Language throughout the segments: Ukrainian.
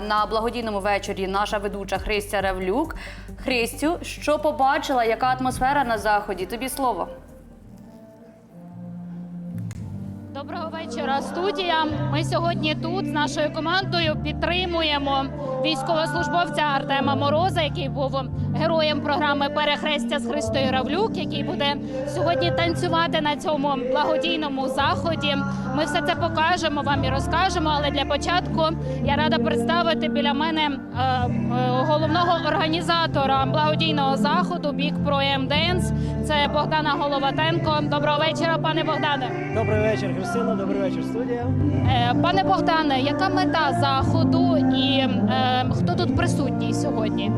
На благодійному вечорі наша ведуча Христя Ревлюк. Христю, що побачила, яка атмосфера на заході? Тобі слово. Доброго вечора, студія. Ми сьогодні тут з нашою командою підтримуємо військовослужбовця Артема Мороза, який був героєм програми Перехрестя з Христою Равлюк, який буде сьогодні танцювати на цьому благодійному заході. Ми все це покажемо вам і розкажемо. Але для початку я рада представити біля мене е, е, головного організатора благодійного заходу Бік Про Денс. Це Богдана Головатенко. Доброго вечора, пане Богдане. Добрий вечір, Христина. Добрий вечір, студія. Е, Пане Богдане, яка мета заходу і е, хто тут присутній сьогодні?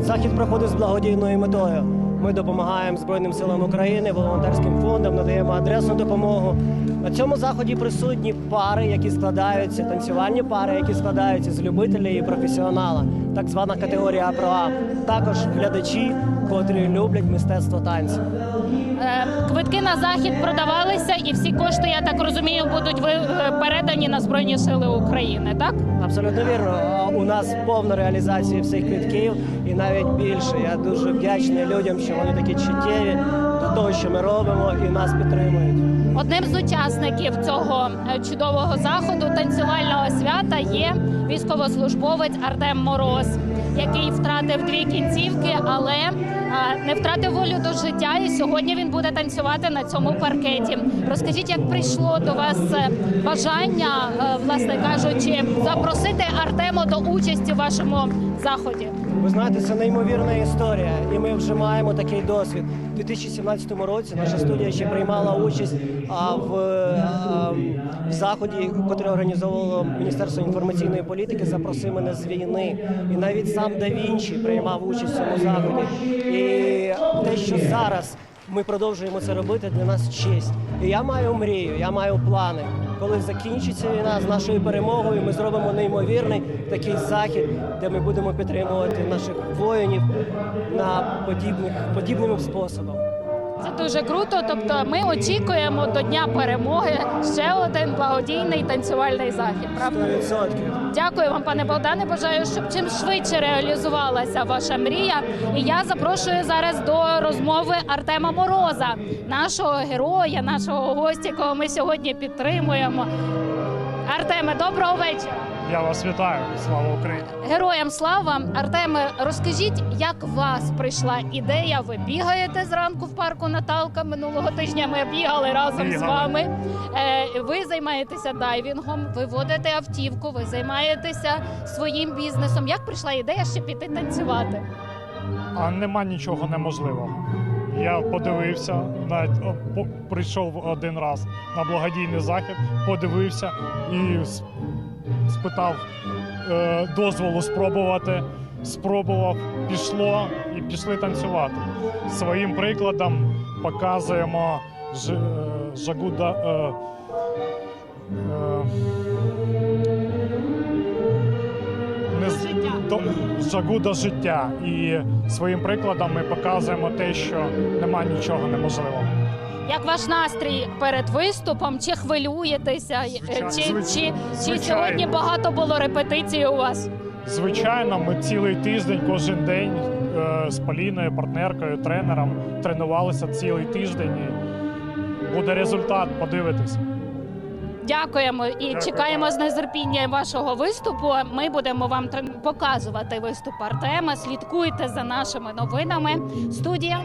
Захід проходить з благодійною метою. Ми допомагаємо Збройним силам України, волонтерським фондам, надаємо адресну допомогу. На цьому заході присутні пари, які складаються, танцювальні пари, які складаються з любителя і професіонала, так звана категорія АПРО. Також глядачі, котрі люблять мистецтво танцю. Е, Квитки на захід продавалися, і всі кошти, я так розумію, будуть е, передані на Збройні Сили України. Так Абсолютно вірно. У нас повна реалізація всіх квитків і навіть більше. Я дуже вдячний людям, що вони такі чуттєві до того, що ми робимо, і нас підтримують. одним з учасників цього е, чудового заходу танцювального свята є військовослужбовець Артем Мороз, який втратив дві кінцівки, але е, не втратив волю до життя. І сьогодні він буде танцювати на цьому паркеті. Розкажіть, як прийшло до вас е, бажання, власне кажучи, запросити Артема до участі в вашому заході? Ви знаєте, це неймовірна історія, і ми вже маємо такий досвід. У 2017 році наша студія ще приймала участь в, а, в заході, який організовувало Міністерство інформаційної політики. Запроси мене з війни. І навіть сам Да Вінчі приймав участь в цьому заході. І те, що зараз ми продовжуємо це робити, для нас честь. І я маю мрію, я маю плани. Коли закінчиться війна з нашою перемогою, ми зробимо неймовірний такий захід, де ми будемо підтримувати наших воїнів на подібних подібним способом. Це дуже круто. Тобто, ми очікуємо до дня перемоги ще один благодійний танцювальний захід. Правда? 100%. Дякую вам, пане Богдане. Бажаю, щоб чим швидше реалізувалася ваша мрія. І я запрошую зараз до розмови Артема Мороза, нашого героя, нашого гостя, якого ми сьогодні підтримуємо. Артеме, доброго вечора. Я вас вітаю, слава Україні! Героям слава! Артеме, розкажіть, як у вас прийшла ідея? Ви бігаєте зранку в парку Наталка. Минулого тижня ми бігали разом з вами. Е, ви займаєтеся дайвінгом, ви водите автівку, ви займаєтеся своїм бізнесом. Як прийшла ідея ще піти танцювати? А нема нічого неможливого. Я подивився, навіть прийшов один раз на благодійний захід, подивився і спитав е, дозволу спробувати. Спробував, пішло і пішли танцювати. Своїм прикладом показуємо е, жагуда. Жагу до життя. І своїм прикладом ми показуємо те, що нема нічого неможливого. Як ваш настрій перед виступом? Чи хвилюєтеся? Звичайно, чи, чи, чи сьогодні багато було репетицій у вас? Звичайно, ми цілий тиждень, кожен день е, з Поліною, партнеркою, тренером тренувалися цілий тиждень. І буде результат, подивитись. Дякуємо і Дякую. чекаємо з нетерпінням вашого виступу. Ми будемо вам показувати виступ Артема. Слідкуйте за нашими новинами. Студія.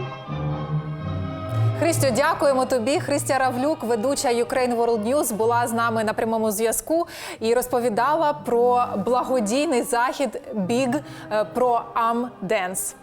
Христю, дякуємо тобі. Христя Равлюк, ведуча Ukraine World News, була з нами на прямому зв'язку і розповідала про благодійний захід Big е, про Am Dance.